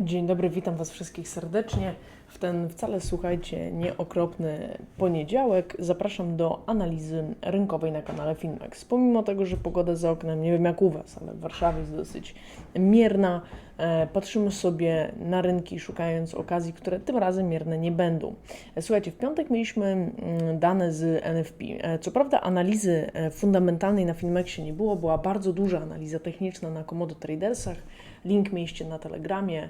Dzień dobry, witam Was wszystkich serdecznie. W ten wcale, słuchajcie, nieokropny poniedziałek zapraszam do analizy rynkowej na kanale Finmex. Pomimo tego, że pogoda za oknem, nie wiem jak u Was, ale w Warszawie jest dosyć mierna, e, patrzymy sobie na rynki, szukając okazji, które tym razem mierne nie będą. E, Słuchajcie, w piątek mieliśmy mm, dane z NFP. E, Co prawda analizy fundamentalnej na Finmexie nie było, była bardzo duża analiza techniczna na Komodo Tradersach. Link mieliście na Telegramie,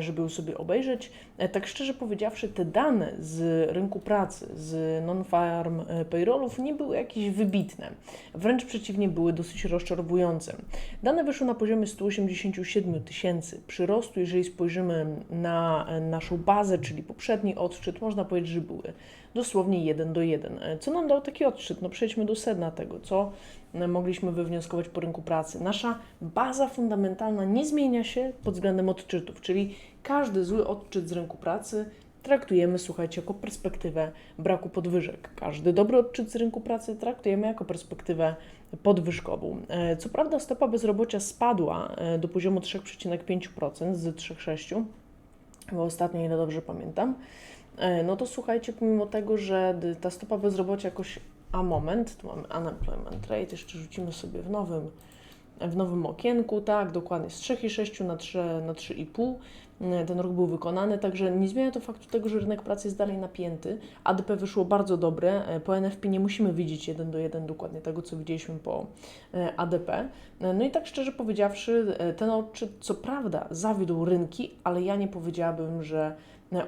żeby ją sobie obejrzeć. E, Tak szczerze powiedziawszy, te dane z rynku pracy, z non-farm e, payrollów nie były jakieś wybitne. Wręcz przeciwnie, były dosyć rozczarowujące. Dane wyszły na poziomie 187 tysięcy przyrostu. Jeżeli spojrzymy na e, naszą bazę, czyli poprzedni odczyt, można powiedzieć, że były dosłownie 1 do 1. E, Co nam dał taki odczyt? No przejdźmy do sedna tego, co e, mogliśmy wywnioskować po rynku pracy. Nasza baza fundamentalna nie zmienia się pod względem odczytów, czyli każdy zły odczyt z rynku pracy traktujemy, słuchajcie, jako perspektywę braku podwyżek. Każdy dobry odczyt z rynku pracy traktujemy jako perspektywę podwyżkową. E, Co prawda stopa bezrobocia spadła do poziomu 3,5% z 3,6%, bo ostatnio, ile dobrze pamiętam, no to słuchajcie, pomimo tego, że ta stopa bezrobocia jakoś, a moment, tu mamy unemployment rate, jeszcze rzucimy sobie w nowym, w nowym okienku, tak, dokładnie z 3,6 na 3, na 3,5 e, ten ruch był wykonany, także nie zmienia to faktu tego, że rynek pracy jest dalej napięty. ADP wyszło bardzo dobre, e, po NFP nie musimy widzieć 1 do 1 dokładnie tego, co widzieliśmy po e, ADP. E, No i tak szczerze powiedziawszy, e, ten odczyt co prawda zawiódł rynki, ale ja nie powiedziałabym, że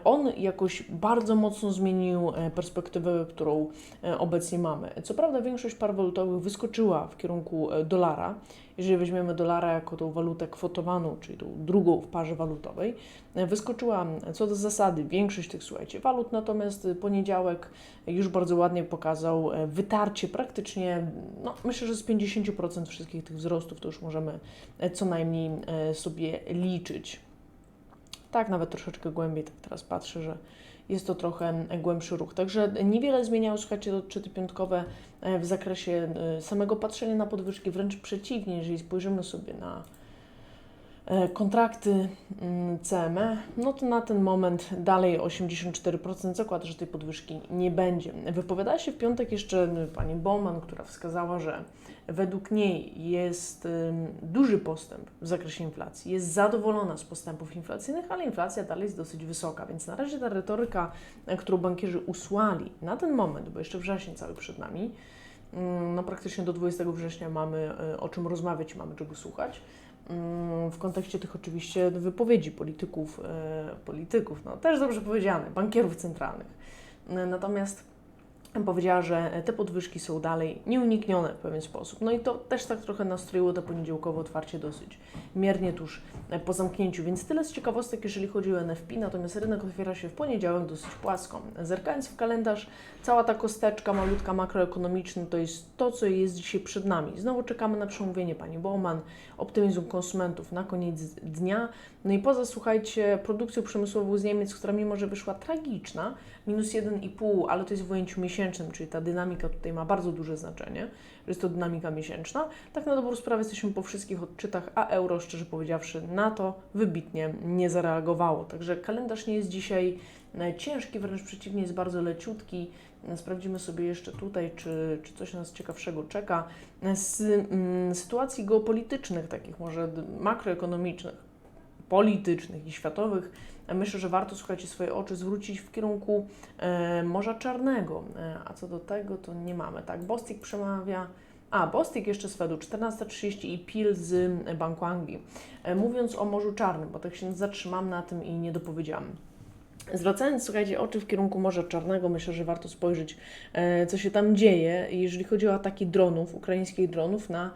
on jakoś bardzo mocno zmienił e, perspektywę, którą e, obecnie mamy. Co prawda większość par walutowych wyskoczyła w kierunku e, dolara. Jeżeli weźmiemy dolara jako tą walutę kwotowaną, czyli tą drugą w parze walutowej, e, wyskoczyła e, co do zasady większość tych, słuchajcie, walut, natomiast e, poniedziałek już bardzo ładnie pokazał e, wytarcie praktycznie, no myślę, że z 50% wszystkich tych wzrostów to już możemy e, co najmniej e, sobie liczyć. Tak, nawet troszeczkę głębiej, tak teraz patrzę, że jest to trochę głębszy ruch. Także niewiele zmieniało, słuchajcie, odczyty piątkowe e, w zakresie e, samego patrzenia na podwyżki, wręcz przeciwnie, jeżeli spojrzymy sobie na e, kontrakty mm, CME, no to na ten moment dalej 84% zakłada, że tej podwyżki nie będzie. Wypowiadała się w piątek jeszcze pani Bowman, która wskazała, że według niej jest duży postęp w zakresie inflacji, jest zadowolona z postępów inflacyjnych, ale inflacja dalej jest dosyć wysoka, więc na razie ta retoryka, e, którą bankierzy usłali na ten moment, bo jeszcze wrzesień cały przed nami, mm, no praktycznie do 20 września mamy e, o czym rozmawiać, mamy czego słuchać. Mm, W kontekście tych oczywiście wypowiedzi polityków, e, polityków, no też dobrze powiedziane, bankierów centralnych. Natomiast powiedziała, że te podwyżki są dalej nieuniknione w pewien sposób. No i to też tak trochę nastroiło to poniedziałkowe otwarcie dosyć miernie tuż po zamknięciu, więc tyle z ciekawostek, jeżeli chodzi o NFP, natomiast rynek otwiera się w poniedziałek dosyć płasko. Zerkając w kalendarz, cała ta kosteczka malutka makroekonomiczna to jest to, co jest dzisiaj przed nami. Znowu czekamy na przemówienie pani Bowman, optymizm konsumentów na koniec dnia. No i poza, słuchajcie, produkcją przemysłową z Niemiec, która mimo, że wyszła tragiczna, minus 1,5, ale to jest w ujęciu miesięcznym, czyli ta dynamika tutaj ma bardzo duże znaczenie, że jest to dynamika miesięczna. Tak na dobrą sprawę jesteśmy po wszystkich odczytach, a euro, szczerze powiedziawszy, na to wybitnie nie zareagowało. Także kalendarz nie jest dzisiaj e, ciężki, wręcz przeciwnie, jest bardzo leciutki. E, Sprawdzimy sobie jeszcze tutaj, czy, czy coś nas ciekawszego czeka. E, Z mm, sytuacji geopolitycznych, takich może makroekonomicznych, politycznych i światowych, myślę, że warto, słuchajcie, swoje oczy zwrócić w kierunku e, Morza Czarnego. E, a co do tego, to nie mamy. Tak, Bostik przemawia. A, Bostik jeszcze z Fedu, 14.30 i Pil z. E, mówiąc o Morzu Czarnym, bo tak się zatrzymam na tym i nie dopowiedziałam. Zwracając, słuchajcie, oczy w kierunku Morza Czarnego, myślę, że warto spojrzeć, e, co się tam dzieje, jeżeli chodzi o ataki dronów, ukraińskich dronów na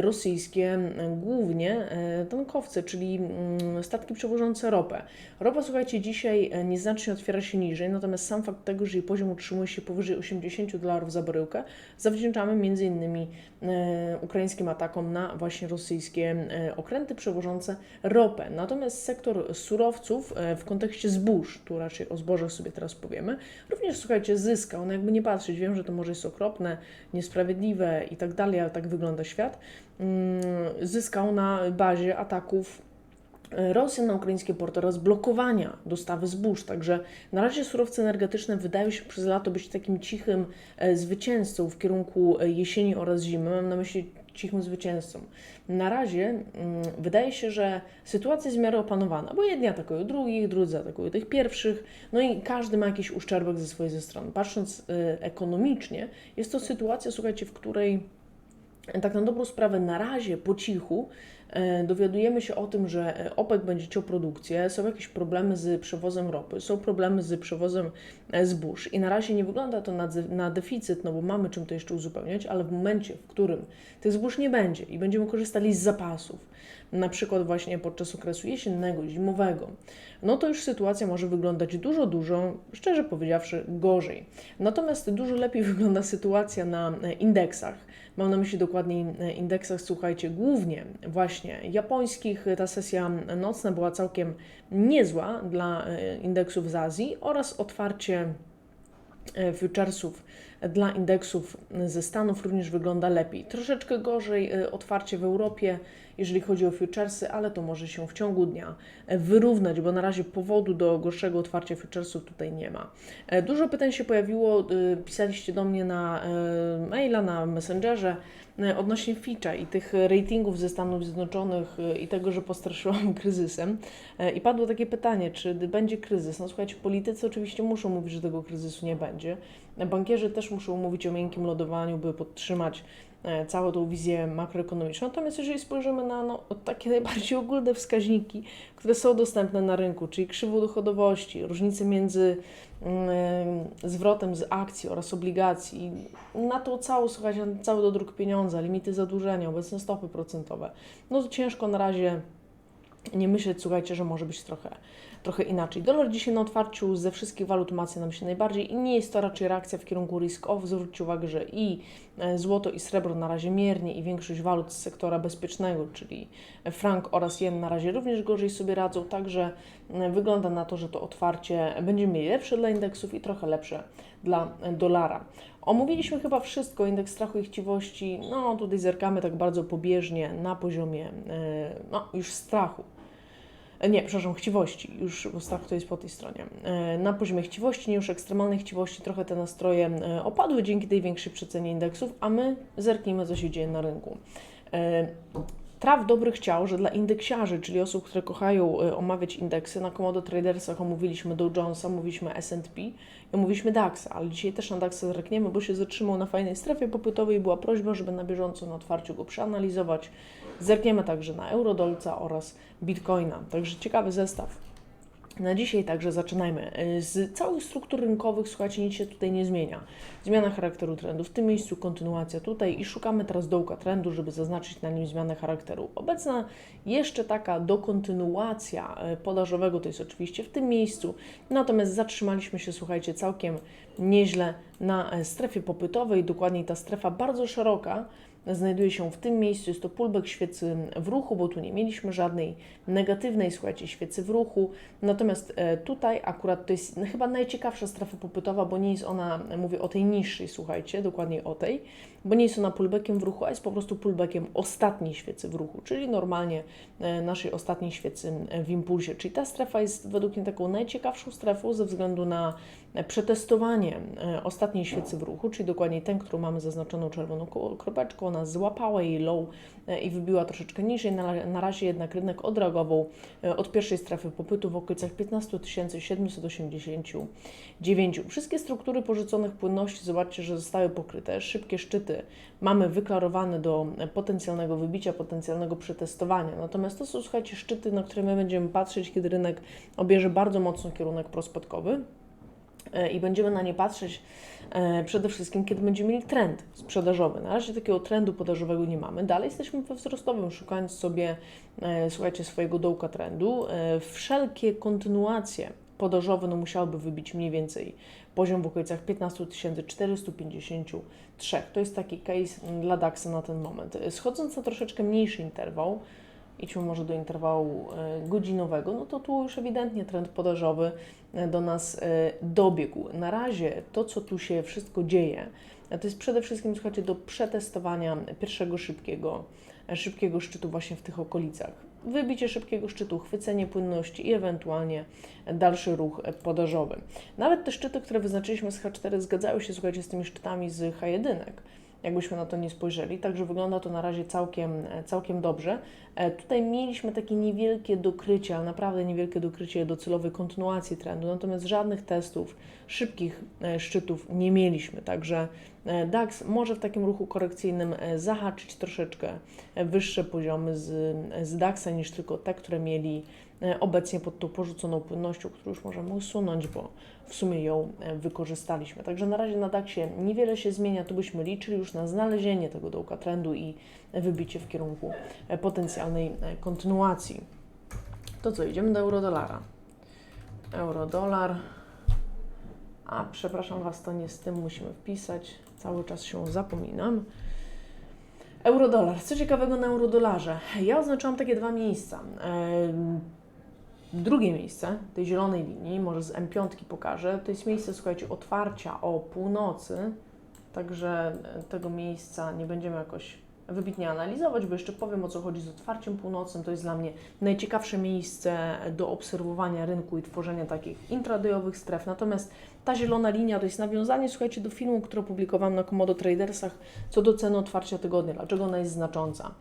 rosyjskie, głównie e, tankowce, czyli mm, statki przewożące ropę. Ropa, słuchajcie, dzisiaj e, nieznacznie otwiera się niżej, natomiast sam fakt tego, że jej poziom utrzymuje się powyżej 80 dolarów za baryłkę, zawdzięczamy innymi e, ukraińskim atakom na właśnie rosyjskie okręty przewożące ropę. Natomiast sektor surowców w kontekście zbóż, tu raczej o zbożach sobie teraz powiemy, również słuchajcie, zyskał. No jakby nie patrzeć, wiem, że to może jest okropne, niesprawiedliwe i tak dalej, ale tak wygląda świat. Mm, Zyskał na bazie ataków Rosjan na ukraińskie porty oraz blokowania dostawy zbóż. Także na razie surowce energetyczne wydają się przez lato być takim cichym e, zwycięzcą w kierunku e, jesieni oraz zimy. Mam na myśli cichym zwycięzcą. Na razie mm, wydaje się, że sytuacja jest w miarę opanowana, bo jedni atakują drugich, drudzy atakują tych pierwszych, no i każdy ma jakiś uszczerbek ze swojej ze strony. Patrząc ekonomicznie, jest to sytuacja, słuchajcie, w której tak na dobrą sprawę na razie po cichu dowiadujemy się o tym, że e, OPEC będzie ciął produkcję, są jakieś problemy z przewozem ropy, są problemy z przewozem e, zbóż i na razie nie wygląda to na, na deficyt, no bo mamy czym to jeszcze uzupełniać, ale w momencie, w którym tych zbóż nie będzie i będziemy korzystali z zapasów, na przykład właśnie podczas okresu jesiennego, zimowego, no to już sytuacja może wyglądać dużo, dużo, szczerze powiedziawszy, gorzej. Natomiast dużo lepiej wygląda sytuacja na indeksach. Mam na myśli dokładniej indeksach, słuchajcie, głównie właśnie japońskich. Ta sesja nocna była całkiem niezła dla indeksów z Azji oraz otwarcie E, futuresów dla indeksów ze Stanów również wygląda lepiej. Troszeczkę gorzej e, otwarcie w Europie, jeżeli chodzi o futuresy, ale to może się w ciągu dnia e, wyrównać, bo na razie powodu do gorszego otwarcia futuresów tutaj nie ma. Dużo pytań się pojawiło, pisaliście do mnie na maila, na Messengerze odnośnie Fitcha i tych ratingów ze Stanów Zjednoczonych i tego, że postraszyłam kryzysem. I padło takie pytanie, czy będzie kryzys? No słuchajcie, politycy oczywiście muszą mówić, że tego kryzysu nie będzie. Bankierzy też muszą mówić o miękkim lodowaniu, by podtrzymać e, całą tą wizję makroekonomiczną. Natomiast jeżeli spojrzymy na no, takie najbardziej ogólne wskaźniki, które są dostępne na rynku, czyli krzywą dochodowości, różnice między mm, zwrotem z akcji oraz obligacji, na tą całą, słuchajcie, na cały dodruk pieniądza, limity zadłużenia, obecne stopy procentowe, no to ciężko na razie nie myśleć, słuchajcie, że może być trochę, trochę inaczej. Dolar dzisiaj na otwarciu ze wszystkich walut macje nam się najbardziej i nie jest to raczej reakcja w kierunku risk-off. Zwróćcie uwagę, że i e, złoto i srebro na razie miernie i większość walut z sektora bezpiecznego, czyli frank oraz jen na razie również gorzej sobie radzą, także e, wygląda na to, że to otwarcie będzie mieli lepsze dla indeksów i trochę lepsze dla dolara. Omówiliśmy chyba wszystko, indeks strachu i chciwości, no tutaj zerkamy tak bardzo pobieżnie na poziomie e, no, już strachu. E, nie, przepraszam, chciwości, już, strach to jest po tej stronie. E, na poziomie chciwości, nie już ekstremalnej chciwości, trochę te nastroje opadły dzięki tej większej przecenie indeksów, a my zerknijmy, co się dzieje na rynku. Traf dobry chciał, że dla indeksiarzy, czyli osób, które kochają omawiać indeksy, na Komodo Tradersach omówiliśmy Dow Jonesa, mówiliśmy S&P i omówiliśmy DAX, ale dzisiaj też na DAX zerkniemy, bo się zatrzymał na fajnej strefie popytowej była prośba, żeby na bieżąco na otwarciu go przeanalizować. Zerkniemy także na Eurodolca oraz Bitcoina, także ciekawy zestaw. Na dzisiaj także zaczynajmy. Z całych struktur rynkowych, słuchajcie, nic się tutaj nie zmienia. Zmiana charakteru trendu, w tym miejscu kontynuacja tutaj i szukamy teraz dołka trendu, żeby zaznaczyć na nim zmianę charakteru. Obecna jeszcze taka dokontynuacja e, podażowego to jest oczywiście w tym miejscu, natomiast zatrzymaliśmy się, słuchajcie, całkiem nieźle na e, strefie popytowej, dokładniej ta strefa bardzo szeroka, znajduje się w tym miejscu. Jest to pullback świecy w ruchu, bo tu nie mieliśmy żadnej negatywnej, słuchajcie, świecy w ruchu. Natomiast e, tutaj akurat to jest chyba najciekawsza strefa popytowa, bo nie jest ona, mówię o tej niższej, słuchajcie, dokładnie o tej, bo nie jest ona pullbackiem w ruchu, a jest po prostu pullbackiem ostatniej świecy w ruchu, czyli normalnie e, naszej ostatniej świecy w impulsie. Czyli ta strefa jest według mnie taką najciekawszą strefą ze względu na przetestowanie e, ostatniej świecy w ruchu, czyli dokładnie ten, którą mamy zaznaczoną czerwoną kropeczką, ona złapała jej low e, i wybiła troszeczkę niżej. Na, razie jednak rynek odreagował e, od pierwszej strefy popytu w okolicach 15 789. Wszystkie struktury porzuconych płynności, zobaczcie, że zostały pokryte. Szybkie szczyty mamy wyklarowane do potencjalnego wybicia, potencjalnego przetestowania. Natomiast to są, słuchajcie, szczyty, na które my będziemy patrzeć, kiedy rynek obierze bardzo mocno kierunek prospektowy. E, i będziemy na nie patrzeć e, przede wszystkim, kiedy będziemy mieli trend sprzedażowy. Na razie takiego trendu podażowego nie mamy. Dalej jesteśmy we wzrostowym, szukając sobie, e, słuchajcie, swojego dołka trendu. Wszelkie kontynuacje podażowe no, musiałyby wybić mniej więcej poziom w okolicach 15 453. To jest taki case dla DAX na ten moment. Schodząc na troszeczkę mniejszy interwał, idźmy może do interwału e, godzinowego, no to tu już ewidentnie trend podażowy e, do nas e, dobiegł. Na razie to, co tu się wszystko dzieje, to jest przede wszystkim, słuchajcie, do przetestowania pierwszego szybkiego, e, szybkiego szczytu właśnie w tych okolicach. Wybicie szybkiego szczytu, chwycenie płynności i ewentualnie dalszy ruch podażowy. Nawet te szczyty, które wyznaczyliśmy z H4 zgadzały się, słuchajcie, z tymi szczytami z H1 jakbyśmy na to nie spojrzeli. Także wygląda to na razie całkiem, e, całkiem dobrze. E, Tutaj mieliśmy takie niewielkie dokrycie, ale naprawdę niewielkie dokrycie docelowej kontynuacji trendu, natomiast żadnych testów szybkich szczytów nie mieliśmy. Także DAX może w takim ruchu korekcyjnym e, zahaczyć troszeczkę e, wyższe poziomy z, z DAXa niż tylko te, które mieli e, obecnie pod tą porzuconą płynnością, którą już możemy usunąć, bo w sumie ją e, wykorzystaliśmy. Także na razie na DAXie niewiele się zmienia, tu byśmy liczyli już na znalezienie tego dołka trendu i wybicie w kierunku e, potencjalnej e, kontynuacji. To co, idziemy do euro-dolara. Euro-dolar. A, przepraszam Was, to nie z tym musimy wpisać. Cały czas się zapominam. Euro-dolar. Co ciekawego na euro-dolarze? Ja oznaczyłam takie dwa miejsca. Em, Drugie miejsce tej zielonej linii, może z M5 pokażę, to jest miejsce, słuchajcie, otwarcia o północy, także e, tego miejsca nie będziemy jakoś wybitnie analizować, bo jeszcze powiem o co chodzi z otwarciem północnym. To jest dla mnie najciekawsze miejsce do obserwowania rynku i tworzenia takich intradayowych stref. Natomiast ta zielona linia to jest nawiązanie, słuchajcie, do filmu, który opublikowałam na Komodo Tradersach co do ceny otwarcia tygodnia, dlaczego ona jest znacząca.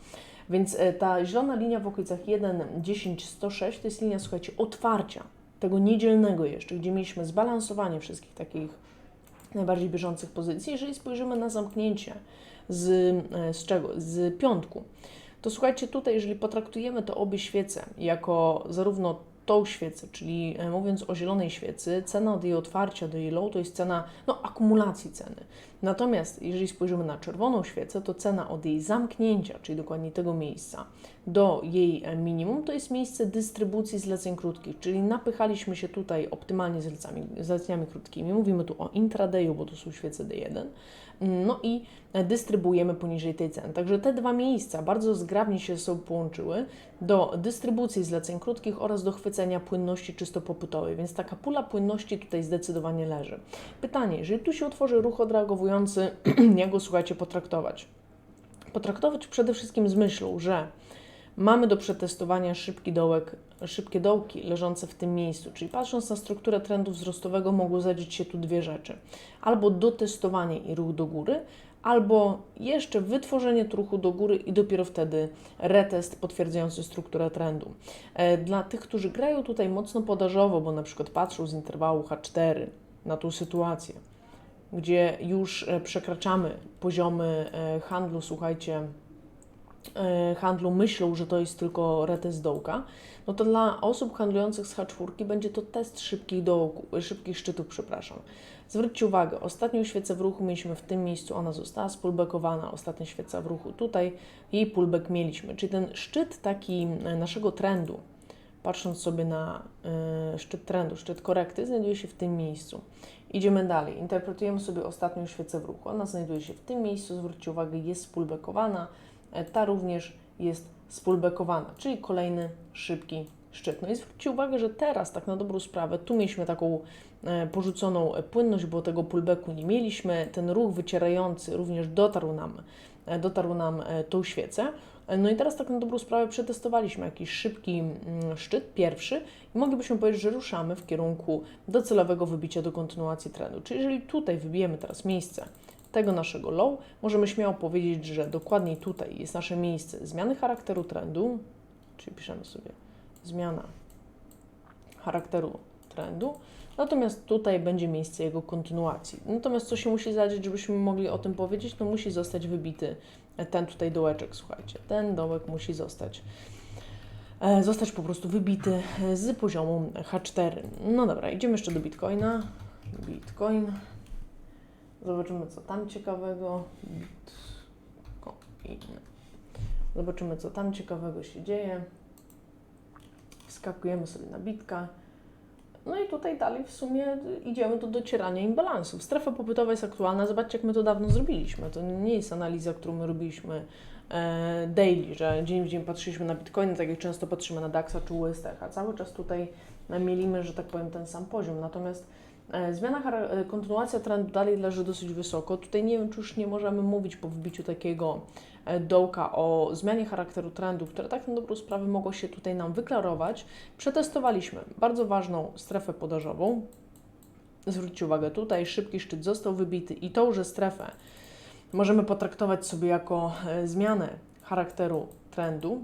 Więc e, ta zielona linia w okolicach 1, 10, 106 to jest linia, słuchajcie, otwarcia tego niedzielnego jeszcze, gdzie mieliśmy zbalansowanie wszystkich takich najbardziej bieżących pozycji. Jeżeli spojrzymy na zamknięcie z, e, z czego? Z piątku, to słuchajcie, tutaj, jeżeli potraktujemy te obie świece jako zarówno tą świecę, czyli e, mówiąc o zielonej świecy, cena od jej otwarcia do jej low to jest cena no, akumulacji ceny. Natomiast jeżeli spojrzymy na czerwoną świecę, to cena od jej zamknięcia, czyli dokładnie tego miejsca, do jej minimum, to jest miejsce dystrybucji zleceń krótkich, czyli napychaliśmy się tutaj optymalnie zleceniami krótkimi. Mówimy tu o intradayu, bo to są świece D1. No i dystrybuujemy poniżej tej ceny. Także te dwa miejsca bardzo zgrabnie się ze sobą połączyły do dystrybucji zleceń krótkich oraz do chwycenia płynności czysto popytowej, więc taka pula płynności tutaj zdecydowanie leży. Pytanie, jeżeli tu się utworzy ruch odreagowujący, jak go słuchajcie potraktować? Potraktować przede wszystkim z myślą, że mamy do przetestowania szybki dołek, szybkie dołki leżące w tym miejscu, czyli patrząc na strukturę trendu wzrostowego mogą zadzieć się tu dwie rzeczy. Albo dotestowanie i ruch do góry, albo jeszcze wytworzenie tu ruchu do góry i dopiero wtedy retest potwierdzający strukturę trendu. E, Dla tych, którzy grają tutaj mocno podażowo, bo na przykład patrzą z interwału H4 na tą sytuację, gdzie już e, przekraczamy poziomy e, handlu, słuchajcie, e, handlu myślą, że to jest tylko retest dołka, no to dla osób handlujących z H4 będzie to test szybkich, dołku, szybkich szczytów, przepraszam. Zwróćcie uwagę, ostatnią świecę w ruchu mieliśmy w tym miejscu, ona została spulbackowana, ostatnia świeca w ruchu tutaj, jej pullback mieliśmy, czyli ten szczyt taki naszego trendu, patrząc sobie na y, szczyt trendu, szczyt korekty, znajduje się w tym miejscu. Idziemy dalej, interpretujemy sobie ostatnią świecę w ruchu. Ona znajduje się w tym miejscu, zwróćcie uwagę, jest spulbackowana, e, ta również jest spulbackowana, czyli kolejny szybki szczyt. No i zwróćcie uwagę, że teraz, tak na dobrą sprawę, tu mieliśmy taką porzuconą płynność, bo tego pullbacku nie mieliśmy. Ten ruch wycierający również dotarł nam, e, dotarł nam e, tą świecę. E, No i teraz tak na dobrą sprawę przetestowaliśmy jakiś szybki mm, szczyt, pierwszy i moglibyśmy powiedzieć, że ruszamy w kierunku docelowego wybicia do kontynuacji trendu. Czyli jeżeli tutaj wybijemy teraz miejsce tego naszego low, możemy śmiało powiedzieć, że dokładniej tutaj jest nasze miejsce zmiany charakteru trendu, czyli piszemy sobie zmiana charakteru trendu, natomiast tutaj będzie miejsce jego kontynuacji. Natomiast co się musi zadzieć, żebyśmy mogli o tym powiedzieć? No musi zostać wybity ten tutaj dołeczek, słuchajcie, ten dołek musi zostać e, zostać po prostu wybity z poziomu H4. No dobra, idziemy jeszcze do Bitcoina. Bitcoin. Zobaczymy, co tam ciekawego. Bitcoin. Zobaczymy, co tam ciekawego się dzieje. Wskakujemy sobie na bitka. No i tutaj dalej w sumie idziemy do docierania imbalansów. Strefa popytowa jest aktualna, zobaczcie jak my to dawno zrobiliśmy. To nie jest analiza, którą my robiliśmy e, daily, że dzień w dzień patrzyliśmy na Bitcoiny, tak jak często patrzymy na DAX-a czy UST, a cały czas tutaj mielimy, że tak powiem, ten sam poziom. Natomiast zmiana, chara- e, kontynuacja trendu dalej leży dosyć wysoko. Tutaj nie wiem, czy już nie możemy mówić po wbiciu takiego e, dołka o zmianie charakteru trendu, które tak na dobrą sprawę mogło się tutaj nam wyklarować. Przetestowaliśmy bardzo ważną strefę podażową. Zwróćcie uwagę, tutaj szybki szczyt został wybity i tą, że strefę możemy potraktować sobie jako e, zmianę charakteru trendu.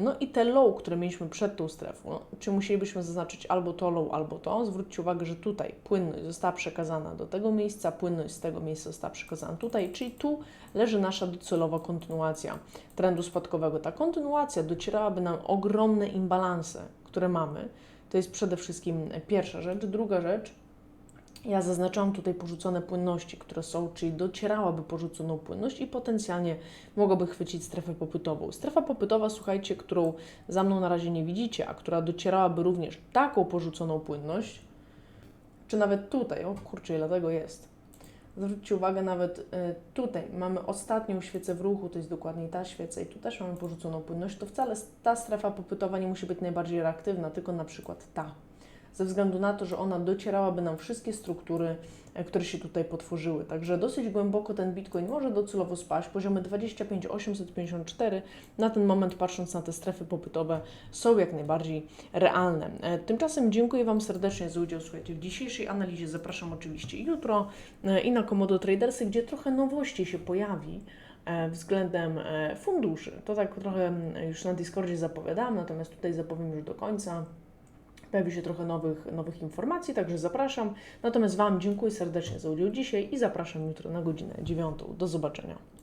No i te low, które mieliśmy przed tą strefą, no, czy musielibyśmy zaznaczyć albo to low, albo to. Zwróćcie uwagę, że tutaj płynność została przekazana do tego miejsca, płynność z tego miejsca została przekazana tutaj, czyli tu leży nasza docelowa kontynuacja trendu spadkowego. Ta kontynuacja docierałaby nam ogromne imbalanse, które mamy. To jest przede wszystkim pierwsza rzecz. Druga rzecz, ja zaznaczałam tutaj porzucone płynności, które są, czyli docierałaby porzuconą płynność i potencjalnie mogłaby chwycić strefę popytową. Strefa popytowa, słuchajcie, którą za mną na razie nie widzicie, a która docierałaby również taką porzuconą płynność, czy nawet tutaj, o kurczę, ile tego jest. Zwróćcie uwagę, nawet y, tutaj mamy ostatnią świecę w ruchu, to jest dokładnie ta świeca i tu też mamy porzuconą płynność, to wcale ta strefa popytowa nie musi być najbardziej reaktywna, tylko na przykład ta ze względu na to, że ona docierałaby nam wszystkie struktury, e, które się tutaj potworzyły. Także dosyć głęboko ten Bitcoin może docelowo spaść. Poziomy 25 854 na ten moment, patrząc na te strefy popytowe, są jak najbardziej realne. E, Tymczasem dziękuję Wam serdecznie za udział słuchajcie, w dzisiejszej analizie. Zapraszam oczywiście jutro e, i na Komodo Tradersy, gdzie trochę nowości się pojawi względem funduszy. To tak trochę mm, już na Discordzie zapowiadałam, natomiast tutaj zapowiem już do końca. Pojawi się trochę nowych, nowych informacji, także zapraszam. Natomiast Wam dziękuję serdecznie za udział dzisiaj i zapraszam jutro na godzinę 9. Do zobaczenia.